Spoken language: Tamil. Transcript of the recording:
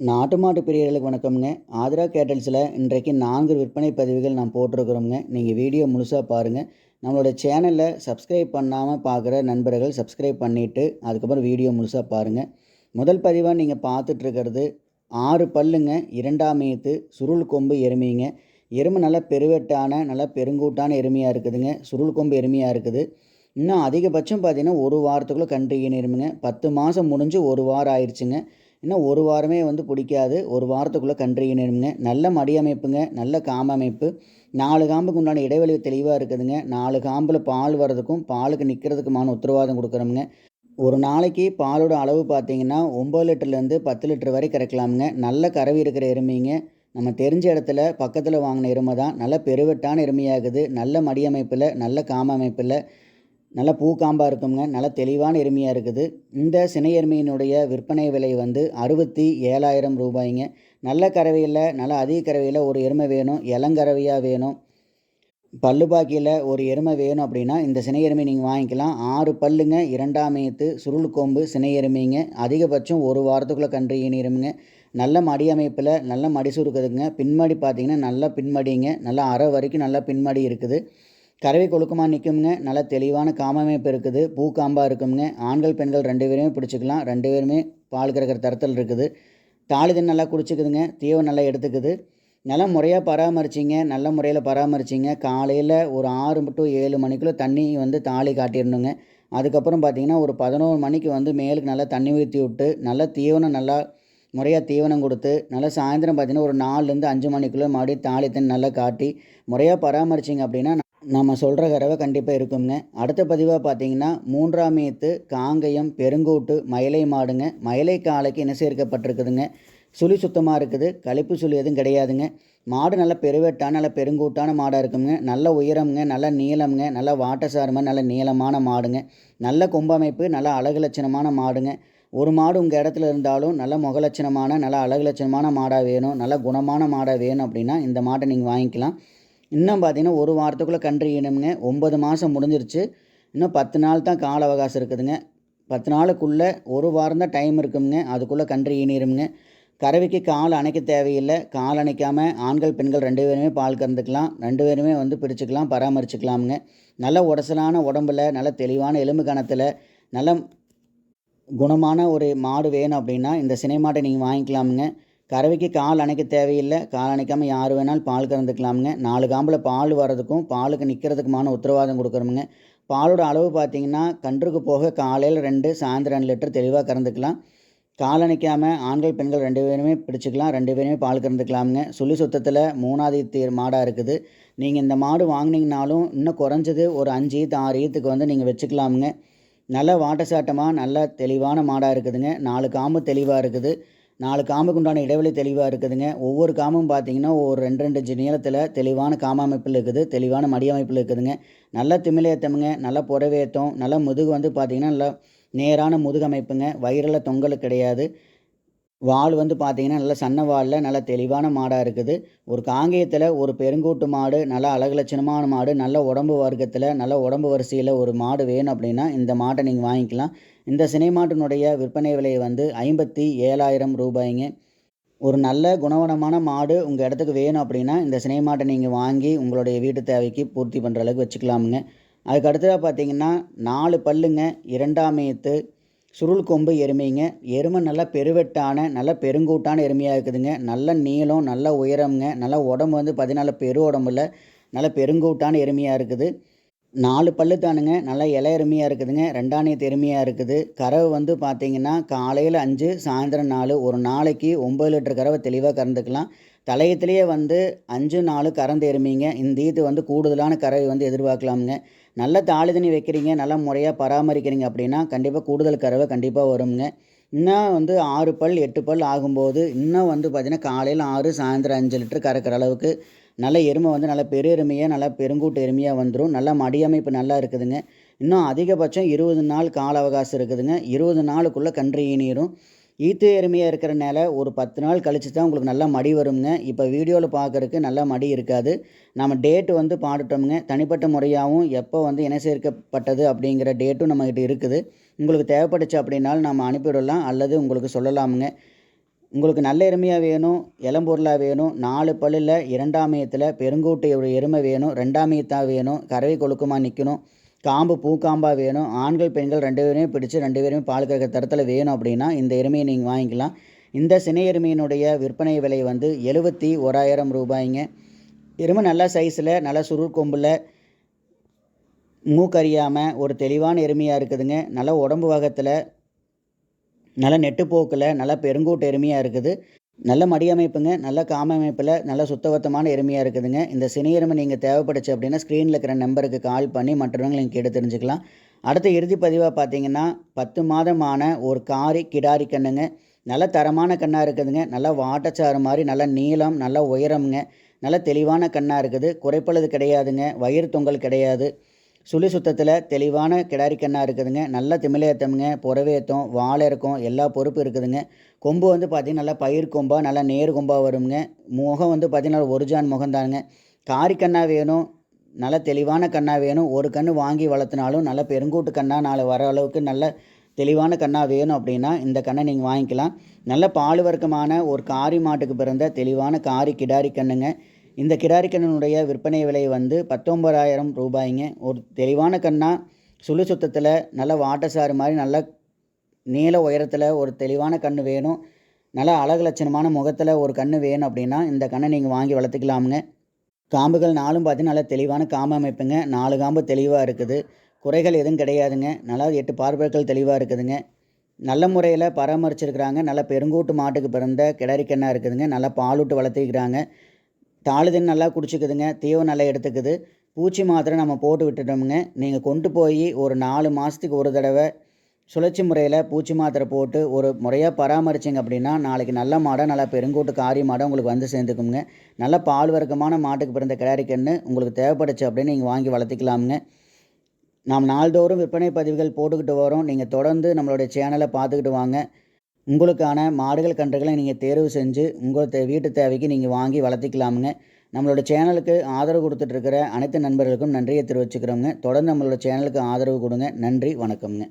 நாட்டு மாட்டு பிரியர்களுக்கு வணக்கம்ங்க. ஆதிரா கேட்டல்ஸில் இன்றைக்கு நான்கு விற்பனை பதிவுகள் நான் போட்டிருக்கிறோங்க நீங்கள் வீடியோ முழுசாக பாருங்கள் நம்மளோட சேனலில் சப்ஸ்கிரைப் பண்ணாமல் பார்க்குற நண்பர்கள் சப்ஸ்கிரைப் பண்ணிவிட்டு அதுக்கப்புறம் வீடியோ முழுசாக பாருங்கள் முதல் பதிவாக நீங்கள் பார்த்துட்ருக்கிறது ஆறு பல்லுங்க இரண்டாம் மேத்து சுருள் கொம்பு எருமைங்க. எருமை நல்லா பெருவெட்டான நல்லா பெருங்கூட்டான எருமையாக இருக்குதுங்க. சுருள் கொம்பு எருமையாக இருக்குது. இன்னும் அதிகபட்சம் பார்த்தீங்கன்னா ஒரு வாரத்துக்குள்ளே கன்று ஈனிருமுங்க. பத்து மாதம் முடிஞ்சு ஒரு வாரம் ஆயிடுச்சுங்க இன்னும் ஒரு வாரமே வந்து பிடிக்காது. ஒரு வாரத்துக்குள்ளே கன்று ஈனிருமுங்க நல்ல மடி அமைப்புங்க. நல்ல காம்பு அமைப்பு. நாலு காம்புக்கு உண்டான இடைவெளி தெளிவாக இருக்குதுங்க. நாலு காம்பில் பால் வர்றதுக்கும் பாலுக்கு நிற்கிறதுக்குமான உத்தரவாதம் கொடுக்குறோமுங்க ஒரு நாளைக்கு பாலோட அளவு பார்த்தீங்கன்னா ஒம்பது லிட்டர்லேருந்து பத்து லிட்டர் வரை கறக்கலாமுங்க. நல்ல கறவி இருக்கிற எருமைங்க. நம்ம தெரிஞ்ச இடத்துல பக்கத்தில் வாங்கின எருமை தான். நல்ல பெருவெட்டான எருமையாகுது நல்ல மடி அமைப்பில் நல்ல காம அமைப்பில். நல்ல பூக்காம்பாக இருக்குங்க நல்ல தெளிவான எருமையாக இருக்குது. இந்த சினை எருமையினுடைய விற்பனை விலை வந்து அறுபத்தி ஏழாயிரம் ரூபாய்ங்க. நல்ல கறவையில் நல்ல அதிக கறவையில் ஒரு எருமை வேணும். இளங்கறவையாக வேணும். பல்லுபாக்கியில் ஒரு எருமை வேணும் அப்படின்னா இந்த சினை எருமை நீங்கள் வாங்கிக்கலாம். ஆறு பல்லுங்க இரண்டாம் ஏத்து சுருள் கொம்பு சினை எருமைங்க. அதிகபட்சம் ஒரு வாரத்துக்குள்ளே கன்று ஈனிருமுங்க. நல்ல மடி அமைப்பில் நல்ல மடி சுருக்குதுங்க. பின்மடி பார்த்தீங்கன்னா நல்ல பின்மடிங்க. நல்லா அரை வரைக்கும் நல்லா பின்மடி இருக்குது. கறவை கொழுக்கமாக நிற்குங்க நல்ல தெளிவான காமமைப்பு இருக்குது. பூ காம்பாக இருக்குங்க ஆண்கள் பெண்கள் ரெண்டு பேருமே பிடிச்சிக்கலாம். ரெண்டு பேருமே பால் கறக்கிற தரத்தில் இருக்குது. தாலி தண்ணி நல்லா குடிச்சிக்குதுங்க. தீவை நல்லா எடுத்துக்குது. நல்லா முறையாக பராமரிச்சிங்க. நல்ல முறையில் பராமரிச்சிங்க. காலையில் ஒரு ஆறு டு ஏழு மணிக்குள்ளே தண்ணி வந்து தாலி காட்டிடணுங்க. அதுக்கப்புறம் பார்த்திங்கன்னா ஒரு பதினோரு மணிக்கு வந்து மேலுக்கு நல்லா தண்ணி ஊற்றி விட்டு நல்லா தீவனம் நல்லா முறையாக தீவனம் கொடுத்து நல்லா சாயந்தரம் பார்த்திங்கன்னா ஒரு நாலுலேருந்து அஞ்சு மணிக்குள்ளே மறுபடியும் தாலி தண்ணி நல்லா காட்டி முறையாக பராமரிச்சிங்க அப்படின்னா நம்ம சொல்கிற கறவை கண்டிப்பாக இருக்குங்க. அடுத்த பதிவாக பார்த்தீங்கன்னா மூன்றாம் ஏத்து காங்கயம் பெருங்கூட்டு மயிலை மாடுங்க. மயிலை காலைக்கு என்ன சேர்க்கப்பட்டிருக்குதுங்க? சுழி சுத்தமாக இருக்குது. கழிப்பு சுழி எதுவும் கிடையாதுங்க. மாடு நல்ல பெருவெட்டான நல்ல பெருங்கூட்டான மாடாக இருக்குங்க. நல்ல உயரம்ங்க நல்ல நீளம்ங்க நல்ல வாட்டசாரமாக நல்ல நீளமான மாடுங்க. நல்ல கொம்பமைப்பு நல்ல அழகு லட்சணமான மாடுங்க. ஒரு மாடு உங்கள் இடத்துல இருந்தாலும் நல்ல முகலட்சணமான நல்ல அழகு லட்சணமான மாடாக வேணும். நல்ல குணமான மாடாக வேணும் அப்படின்னா இந்த மாட்டை நீங்கள் வாங்கிக்கலாம். இன்னும் பார்த்தீங்கன்னா ஒரு வாரத்துக்குள்ளே கன்று ஈனுங்க ஒம்பது மாதம் முடிஞ்சிருச்சு. இன்னும் பத்து நாள் தான் கால அவகாசம் இருக்குதுங்க. பத்து நாளுக்குள்ளே ஒரு வாரம் தான் டைம் இருக்குங்க அதுக்குள்ளே கன்று ஈனிருமுங்க கறவைக்கு கால் அணைக்க தேவையில்லை. கால் அணைக்காமல் ஆண்கள் பெண்கள் ரெண்டு பேருமே பால் கறந்துக்கலாம். ரெண்டு பேருமே வந்து பிரிச்சுக்கலாம் பராமரிச்சுக்கலாமுங்க. நல்ல உடசலான உடம்புல நல்ல தெளிவான எலும்பு கணத்தில் நல்ல குணமான ஒரு மாடு வேணும் அப்படின்னா இந்த சினை மாட்டை நீங்கள் வாங்கிக்கலாமுங்க. கறவைக்கு கால் அணைக்க தேவையில்லை. கால் அணைக்காமல் யார் வேணாலும் பால் கறந்துக்கலாமுங்க. நாலு காம்பில் பால் வர்றதுக்கும் பாலுக்கு நிற்கிறதுக்குமான உத்தரவாதம் கொடுக்குறோமுங்க. பாலோட அளவு பார்த்தீங்கன்னா கன்றுக்கு போக காலையில் ரெண்டு சாயந்தரம் ரெண்டு லிட்டர் தெளிவாக கறந்துக்கலாம். கால் அணைக்காமல் ஆண்கள் பெண்கள் ரெண்டு பேருமே பிடிச்சிக்கலாம். ரெண்டு பேருமே பால் கறந்துக்கலாமுங்க. சுழி சுத்தத்தில் மூணாவது ஈத்து மாடாக இருக்குது. நீங்கள் இந்த மாடு வாங்கினீங்கனாலும் இன்னும் குறைஞ்சது ஒரு அஞ்சு ஈத்து ஆறு ஈத்துக்கு வந்து நீங்கள் வச்சுக்கலாமுங்க. நல்ல வாட்டசாட்டமாக நல்ல தெளிவான மாடாக இருக்குதுங்க. நாலு காம்பு தெளிவாக இருக்குது. நாலு காம்புக்கு உண்டான இடைவெளி தெளிவாக இருக்குதுங்க. ஒவ்வொரு காம்பும் பார்த்தீங்கன்னா ஒரு ரெண்டு ரெண்டு இன்ச்சு நீளத்தில் தெளிவான காம அமைப்பில் இருக்குது தெளிவான மடி அமைப்பில் இருக்குதுங்க. நல்ல திமிலேத்தமுங்க நல்ல புறவேத்தம் நல்ல முதுகு வந்து பார்த்திங்கன்னா நல்லா நேரான முதுகு அமைப்புங்க. வயிறில் தொங்கல் கிடையாது. வால் வந்து பார்த்திங்கன்னா நல்ல சன்ன வாலில் நல்ல தெளிவான மாடாக இருக்குது. ஒரு காங்கேயத்தில் ஒரு பெருங்கூட்டு மாடு நல்ல அழகு லட்சணமான மாடு நல்ல உடம்பு வர்க்கத்தில் நல்ல உடம்பு வரிசையில் ஒரு மாடு வேணும் அப்படின்னா இந்த மாட்டை நீங்கள் வாங்கிக்கலாம். இந்த சினைமாட்டினுடைய விற்பனை விலை வந்து ஐம்பத்தி ஏழாயிரம் ரூபாய்ங்க. ஒரு நல்ல குணவனமான மாடு உங்கள் இடத்துக்கு வேணும் அப்படின்னா இந்த சினைமாட்டை நீங்கள் வாங்கி உங்களுடைய வீட்டு தேவைக்கு பூர்த்தி பண்ணுற அளவுக்கு வச்சுக்கலாமுங்க. அதுக்கு அடுத்ததாக பார்த்தீங்கன்னா நாலு பல்லுங்க இரண்டாம் ஏத்து சுருள் கொம்பு எருமைங்க. எருமை நல்லா பெருவெட்டான நல்ல பெருங்கூட்டான எருமையாக இருக்குதுங்க. நல்ல நீளம் நல்ல உயரம்ங்க. நல்ல உடம்பு வந்து பார்த்தீங்கன்னா பெரு உடம்புல நல்ல பெருங்கூட்டான எருமையாக இருக்குது. நாலு பல்லு தானுங்க. நல்லா இலை எருமையாக இருக்குதுங்க. ரெண்டாணியத்து எருமையாக இருக்குது. கறவை வந்து பார்த்தீங்கன்னா காலையில் அஞ்சு சாயந்தரம் நாலு. ஒரு நாளைக்கு ஒம்பது லிட்டர் கறவை தெளிவாக கறந்துக்கலாம். தலையத்துலேயே வந்து அஞ்சு நாலு கறந்து எருமைங்க. இந்த ஈத்து வந்து கூடுதலான கறவை வந்து எதிர்பார்க்கலாமுங்க. நல்ல தாளி தண்ணி வைக்கிறீங்க. நல்லா முறையாக பராமரிக்கிறீங்க அப்படின்னா கண்டிப்பாக கூடுதல் கறவை கண்டிப்பாக வருங்க. இன்னும் வந்து ஆறு பல் எட்டு பல் ஆகும்போது இன்னும் வந்து பார்த்திங்கன்னா காலையில் ஆறு சாயந்தரம் அஞ்சு லிட்டர் கறக்கிற அளவுக்கு நல்ல எருமை வந்து நல்ல பெரு எருமையாக நல்லா பெருங்கூட்டு எருமையாக வந்துடும் நல்ல மடியமைப்பு நல்லா இருக்குதுங்க. இன்னும் அதிகபட்சம் இருபது நாள் கால அவகாசம் இருக்குதுங்க. இருபது நாளுக்குள்ளே கன்று ஈனிரும். ஈத்து எருமையாக இருக்கிறனால ஒரு பத்து நாள் கழித்து தான் உங்களுக்கு நல்லா மடி வருங்க. இப்போ வீடியோவில் பார்க்குறக்கு நல்லா மடி இருக்காது. நம்ம டேட்டு வந்து பாடிட்டோமுங்க. தனிப்பட்ட முறையாகவும் எப்போ வந்து இணை சேர்க்கப்பட்டது அப்படிங்கிற டேட்டும் நம்மக்கிட்ட இருக்குது. உங்களுக்கு தேவைப்பட்டுச்சு அப்படின்னாலும் நம்ம அனுப்பிவிடலாம் அல்லது உங்களுக்கு சொல்லலாமுங்க. உங்களுக்கு நல்ல எருமையாக வேணும் இளம்பொருளாக வேணும் நாலு பல்லில் இரண்டாமயத்தில் பெருங்கூட்டையோட எருமை வேணும் ரெண்டாமயத்தாக வேணும் கறவை கொழுக்கமாக நிற்கணும் காம்பு பூக்காம்பாக வேணும் ஆண்கள் பெண்கள் ரெண்டு பேரையும் பிடிச்சி ரெண்டு பேருமே பால் கறக்கிற தரத்தில் வேணும் அப்படின்னா இந்த எருமையை நீங்கள் வாங்கிக்கலாம். இந்த சினை எருமையினுடைய விற்பனை விலை வந்து எழுபத்தி ஓராயிரம் ரூபாய்ங்க. எருமை நல்ல சைஸில் நல்ல சுருள் மூக்கறியாமல் ஒரு தெளிவான எருமையாக இருக்குதுங்க. நல்ல உடம்பு வகத்தில் நல்ல நெட்டுப்போக்கில் நல்ல பெருங்கூட்டு எருமையாக இருக்குது. நல்ல மடியமைப்புங்க நல்ல காம அமைப்பில் நல்ல சுத்தபத்தமான எருமையாக இருக்குதுங்க. இந்த சினி எருமை நீங்கள் தேவைப்படுச்சு அப்படின்னா ஸ்க்ரீனில் இருக்கிற நம்பருக்கு கால் பண்ணி மற்றவங்களை நீங்கள் கேட்டு தெரிஞ்சுக்கலாம். அடுத்த இறுதி பதிவாக பார்த்தீங்கன்னா பத்து மாதமான ஒரு காரி கிடாரி கண்ணுங்க. நல்ல தரமான கண்ணாக இருக்குதுங்க. நல்லா வாட்டச்சாறு மாதிரி நல்ல நீளம் நல்ல உயரம்ங்க. நல்ல தெளிவான கண்ணாக இருக்குது. குறைப்பழுது கிடையாதுங்க. வயிறு தொங்கல் கிடையாது. சுழி சுத்தத்தில் தெளிவான கிடாரிக்கண்ணா இருக்குதுங்க. நல்ல திமிலேத்தம்ங்க புறவேத்தம் வாழை இருக்கும். எல்லா பொறுப்பு இருக்குதுங்க. கொம்பு வந்து பார்த்திங்கன்னா நல்லா பயிர் கொம்பாக நல்லா நேர் கொம்பாக வருங்க முகம் வந்து பார்த்திங்கன்னா ஒரு முகம் தானுங்க காரி கண்ணாக வேணும். நல்ல தெளிவான கண்ணாக வேணும். ஒரு கன்று வாங்கி வளர்த்தினாலும் நல்ல பெருங்கூட்டு கண்ணாக நாளை வர அளவுக்கு நல்ல தெளிவான கண்ணாக வேணும் அப்படின்னா இந்த கண்ணை நீங்கள் வாங்கிக்கலாம். நல்ல பால் வர்க்கமான ஒரு காரி மாட்டுக்கு பிறந்த தெளிவான காரி கிடாரி கண்ணுங்க. இந்த கிடாரிக்கண்ணனுடைய விற்பனை விலை வந்து பத்தொம்பதாயிரம் ரூபாய்ங்க. ஒரு தெளிவான கண்ணா சுழு சுத்தத்தில் நல்ல வாட்டசாறு மாதிரி நல்ல நீள உயரத்தில் ஒரு தெளிவான கன்று வேணும். நல்ல அழகு லட்சணமான முகத்தில் ஒரு கன்று வேணும் அப்படின்னா இந்த கண்ணை நீங்கள் வாங்கி வளர்த்துக்கலாமுங்க. காம்புகள் நாலும் பார்த்தீங்கன்னா நல்ல தெளிவான காம்பு அமைப்புங்க. நாலு காம்பு தெளிவாக இருக்குது. குறைகள் எதுவும் கிடையாதுங்க. நல்லா எட்டு பார்வைகள் தெளிவாக இருக்குதுங்க. நல்ல முறையில் பராமரிச்சிருக்கிறாங்க. நல்ல பெருங்கூட்டு மாட்டுக்கு பிறந்த கிடரிக்கண்ணாக இருக்குதுங்க. நல்லா பாலூட்டு வளர்த்திக்கிறாங்க தாளுதன் நல்லா குடிச்சிக்குதுங்க தீவம் நல்லா எடுத்துக்குது. பூச்சி மாத்திரை நம்ம போட்டு விட்டுட்டோமுங்க. நீங்கள் கொண்டு போய் ஒரு நாலு மாதத்துக்கு ஒரு தடவை சுழற்சி முறையில் பூச்சி மாத்திரை போட்டு ஒரு முறையாக பராமரிச்சிங்க அப்படின்னா நாளைக்கு நல்ல மாடை நல்லா பெருங்கூட்டு காரி மாடை உங்களுக்கு வந்து சேர்ந்துக்குங்க. நல்ல பால் வர்க்கமான மாட்டுக்கு பிறந்த கிடாரிக்கன்று உங்களுக்கு தேவைப்படுச்சு அப்படின்னு நீங்கள் வாங்கி வளர்த்திக்கலாமுங்க. நாம் நாள்தோறும் விற்பனை பதிவுகள் போட்டுக்கிட்டு வரோம். நீங்கள் தொடர்ந்து நம்மளுடைய சேனலை பார்த்துக்கிட்டு வாங்க. உங்களுக்கான மாடுகள் கன்றுகளை நீங்கள் தேர்வு செஞ்சு உங்கள் தே வீட்டு தேவைக்கு நீங்கள் வாங்கி வளர்த்திக்கலாமுங்க. நம்மளோட சேனலுக்கு ஆதரவு கொடுத்துட்ருக்கிற அனைத்து நண்பர்களுக்கும் நன்றியை தெரிவிச்சுக்கிறோங்க தொடர்ந்து நம்மளோட சேனலுக்கு ஆதரவு கொடுங்க. நன்றி வணக்கம்ங்க.